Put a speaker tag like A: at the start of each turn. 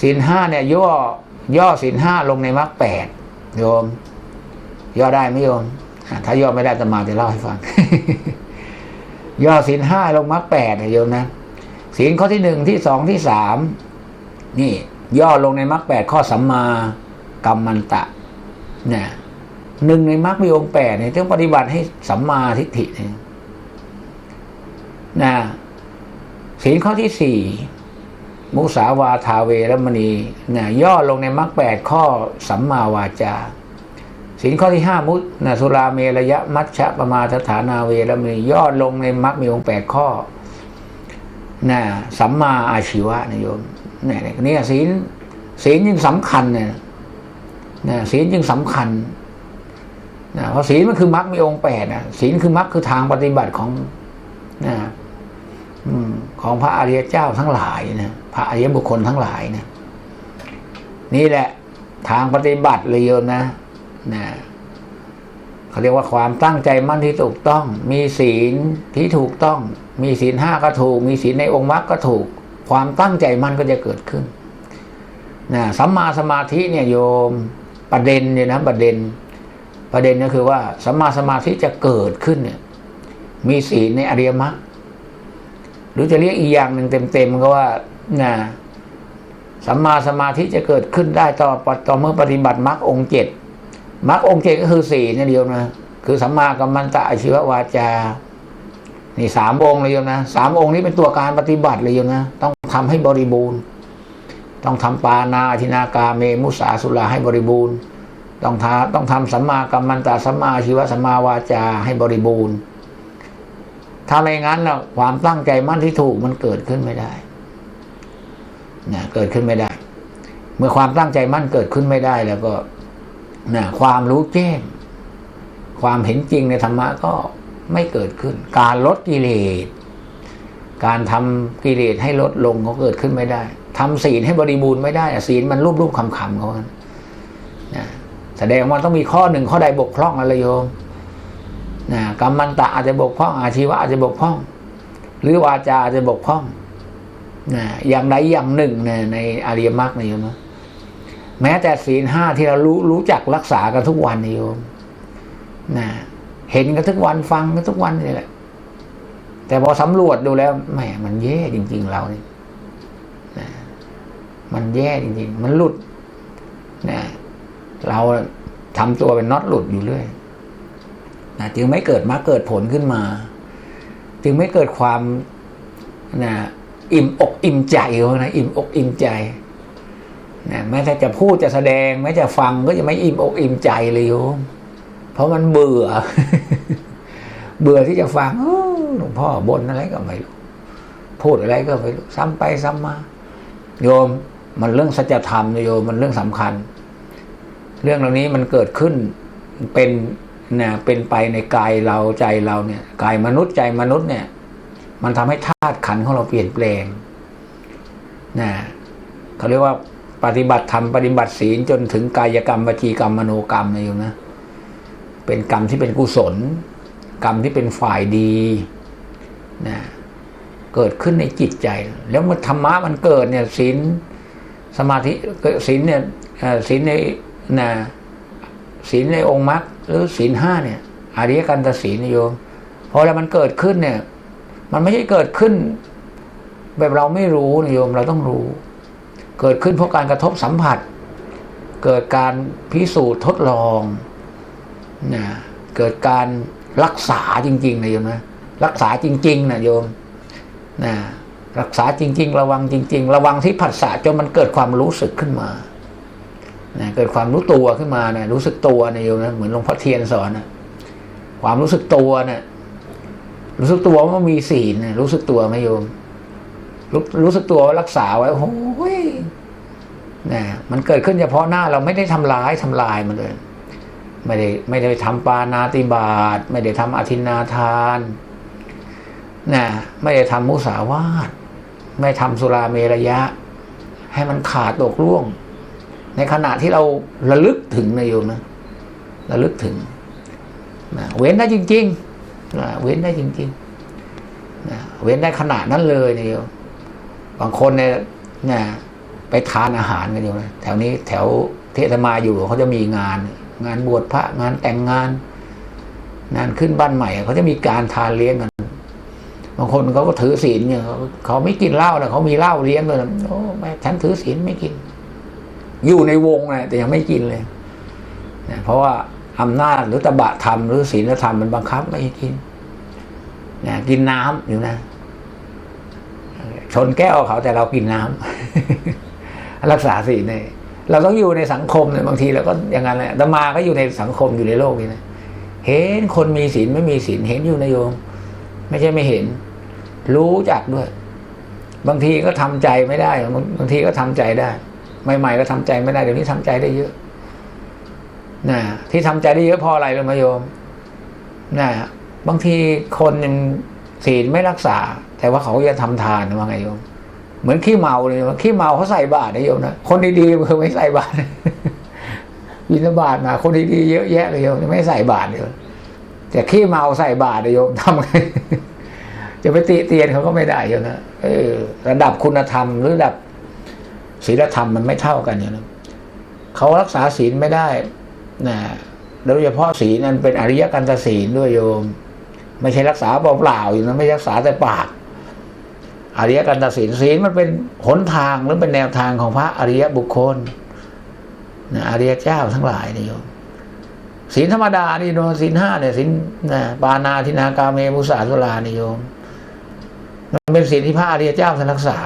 A: ศีลห้าเนี่ยย่อย่อศีลห้าลงในมรรคแปดโยม ย่อได้ไหมโยม ถ้าย่อไม่ได้จะมาจะเล่าให้ฟัง ย่อศีลห้าลงมรรคแปดนะโยมนะศีลข้อที่หนึ่งที่สองที่สามนี่ ย่อลงในมรรคแปดข้อสัมมากัมมันตะเนี่ยหนึ่งในมรรคมีองค์แปดเนี่ยต้องปฏิบัติให้สัมมาทิฏฐิเนี่ยนะศีลข้อที่สี่ มุสาวาทาเวรมณีนี่ยย่อลงในมรรคแปดข้อสัมมาวาจาศีลข้อที่ห้ามุตนะสุราเมระยะมัชฌะปมาทฐานาเวรมณีย่อลงในมรรคมีองค์แปดข้อนะสัมมาอาชีวะนะโยมเนี่ยเนี่ยศีลศีลยิ่งสำคัญเนี่ยนะศีลยิ่งสำคัญนะเพราะศีลมันคือมรรคมีองค์แปดนะศีลคือมรรคคือทางปฏิบัติของนะ ของพระอริยเจ้าทั้งหลายนะพระอริยบุคคลทั้งหลายนะนี่แหละทางปฏิบัติเลยโยมนะนะเขาเรียกว่าความตั้งใจมั่นที่ถูกต้อง มีศีลที่ถูกต้อง มีศีลห้าก็ถูก มีศีลในองค์มรรคก็ถูก ความตั้งใจมั่นก็จะเกิดขึ้นนะสัมมาสมาธิเนี่ยโยมประเด็นเนี่ยนะประเด็นประเด็นก็คือว่าสัมมาสมาธิจะเกิดขึ้นเนี่ยมีศีลในอริยมรรค หรือจะเรียกอีกอย่างหนึ่งเต็มๆก็ว่านะสัมมาสมาธิจะเกิดขึ้นได้ต่อต่อเมื่อปฏิบัติมรรคองค์เจ็ดมรรคองค์เจ็ดก็คือสี่นี่เดียวนะคือสัมมากัมมันตะอชีววาจา นี่สามองค์เลยโยมนะสามองค์นี้เป็นตัวการปฏิบัติเลยโยมนะต้องทำให้บริบูรณ์ ต้องทำปานาธินากาเมมุสาสุลาให้บริบูรณ์ ต้องทาต้องทำสัมมากัมมันตะสัมมาอาชีวะสัมมาวาจาให้บริบูรณ์ ถ้าไม่งั้นนะความตั้งใจมั่นที่ถูกมันเกิดขึ้นไม่ได้นะเกิดขึ้นไม่ได้ เมื่อความตั้งใจมั่นเกิดขึ้นไม่ได้แล้วก็นะความรู้แจ้ง ความเห็นจริงในธรรมะก็ไม่เกิดขึ้น การลดกิเลส การทำกิเลสให้ลดลงก็เกิดขึ้นไม่ได้ทำศีลให้บริบูรณ์ไม่ได้ศีลมันรูปรูปคำคำเขานะแสดงว่าต้องมีข้อหนึ่งข้อใดบกพร่องอะไรโยม นะกรรมันตะอาจจะบกพร่อง อาชีวะอาจจะบกพร่อง หรือวาจาอาจจะบกพร่องนะอย่างใดอย่างหนึ่งนี่ยในอริยมรรคนะโยมนะแม้แต่ศีลห้าที่เรารู้รู้จักรักษากันทุกวันนะโยมนะเห็นกันทุกวันฟังกันทุกวันนี่แหละ แต่พอสำรวจดูแล้วแหมมันแย่จริง ๆ เราเนี่นะมันแย่จริง ๆ มันหลุดนะเราทำตัวเป็นน็อตหลุดอยู่เรื่อย นะจึงไม่เกิดมาเกิดผลขึ้นมา จึงไม่เกิดความนะอิ่มอกอิ่มใจนะอิ่มอกอิ่มใจนะแม้แต่จะพูดจะแสดงแม้จะฟังก็จะไม่อิ่มอกอิ่มใจเลยโยมเพราะมันเบื่อ เบื่อที่จะฟังหลวงพ่อบนอะไรก็ไม่รู้พูดอะไรก็ไม่รู้ซ้ำไปซ้ำมา โยม มันเรื่องสัจธรรมโยมมันเรื่องสำคัญ เรื่องเหล่านี้มันเกิดขึ้นเป็น เนี่ยเป็นไปในกายเราใจเราเนี่ยกายมนุษย์ใจมนุษย์เนี่ย มันทำให้ธาตุขันของเราเปลี่ยนแปลงนะเขาเรียกว่าปฏิบัติธรรมปฏิบัติศีลจนถึงกายกรรมวจีกรรมมโนกรรมนะอยู่นะ เป็นกรรมที่เป็นกุศล กรรมที่เป็นฝ่ายดีนะเกิดขึ้นในจิตใจ แล้วเมื่อธรรมะมันเกิดเนี่ยศีลสมาธิศีลเนี่ยศีลในนะศีลในองค์มรรค หรือศีลห้าเนี่ยอริยกันตศีลโยมพอแล้วมันเกิดขึ้นเนี่ย มันไม่ใช่เกิดขึ้น แบบเราไม่รู้นะโยมเราต้องรู้ เกิดขึ้นเพราะการกระทบสัมผัส เกิดการพิสูจน์ทดลองนะเกิดการรักษาจริงๆนะโยมนะรักษาจริง ๆนะโยมนะรักษาจริง ๆ ระวังจริง ๆ ระวังที่ผัสสะจนมันเกิดความรู้สึกขึ้นมา นะเกิดความรู้ตัวขึ้นมานะรู้สึกตัวนะโยมนะเหมือนหลวงพ่อเทียนสอนนะความรู้สึกตัวนะ่ะรู้สึกตัวว่ามีศีลนะรู้สึกตัวไหมโยมรู้รู้สึกตัวรักษาไว้โอ้ยนะมันเกิดขึ้นเฉพาะหน้าเราไม่ได้ทำร้ายทำลายมันเลยไม่ได้ไม่ได้ทำปานาติบาตไม่ได้ทำอธินาทานนะไม่ได้ทำมุสาวาทไม่ทำสุราเมรยะ ให้มันขาดตกร่วง ในขณะที่เราระลึกถึงนะโยมนะระลึกถึงนะเว้นได้จริงๆนะเว้นได้จริงๆนะเว้นได้ขนาดนั้นเลยนะโยมบางคนเนี่ยนะไปทานอาหารกันอยู่นะแถวนี้แถวเทศมาอยู่เขาจะมีงาน งานบวชพระงานแต่งงาน งานขึ้นบ้านใหม่เขาจะมีการทานเลี้ยงกัน บางคนเขาก็ถือศีลเนี่ยเขาเขาไม่กินเหล้านะเขามีเหล้าเลี้ยงเลยนะโอ้ไม่ฉันถือศีลไม่กิน อยู่ในวงนะแต่ยังไม่กินเลยนะเพราะว่าอำนาจหรือตบะธรรมหรือศีลธรรมมันบังคับไม่ให้กินนะกินน้ำอยู่นะ ชนแก้วเขาแต่เรากินน้ำ รักษาศีลเนี่ยเราต้องอยู่ในสังคมเนี่ยบางทีเราก็อย่างนั้นแหละอาตมาก็อยู่ในสังคมอยู่ในโลกนี้นะเห็นคนมีศีลไม่มีศีลเห็นอยู่นะโยม ไม่ใช่ไม่เห็น รู้จักด้วย บางทีก็ทำใจไม่ได้ บางบางทีก็ทำใจได้ ใหม่ๆก็ทำใจไม่ได้เดี๋ยวนี้ทำใจได้เยอะนะที่ทำใจได้เยอะพราะอะไรรู้ไหมโยมนะบางทีคนยังศีลไม่รักษา แต่ว่าเขาจะทำทานว่าไงโยม เหมือนขี้เมาเลยขี้เมาเขาใส่บาตรนะโยมนะคนดีๆคือไม่ใส่บาตรบินบาตมาคนดีๆเยอะแยะเลยโยมไม่ใส่บาตรเลยแต่ขี้เมาใส่บาตรนะโยมทำไงจะไปติเตียนเขาก็ไม่ได้โยมนะเออระดับคุณธรรมหรือระดับ ศีลธรรมมันไม่เท่ากันโยมนะเขารักษาศีลไม่ได้นะโดยเฉพาะศีลนั้นเป็นอริยกันตศีลด้วยโยม ไม่ใช่รักษาเปล่าๆอยู่นะไม่รักษาแต่ปาก อริยกันตศีลศีลมันเป็นหนทางหรือเป็นแนวทางของพระอริยบุคคลนะอริยเจ้าทั้งหลายนี่โยมศีลธรรมดานี่โยมศีลห้าเนี่ยศีลนะปานาทินากาเมมุสาสุรานี่โยม มันเป็นศีลที่พระอริยเจ้าท่านรักษา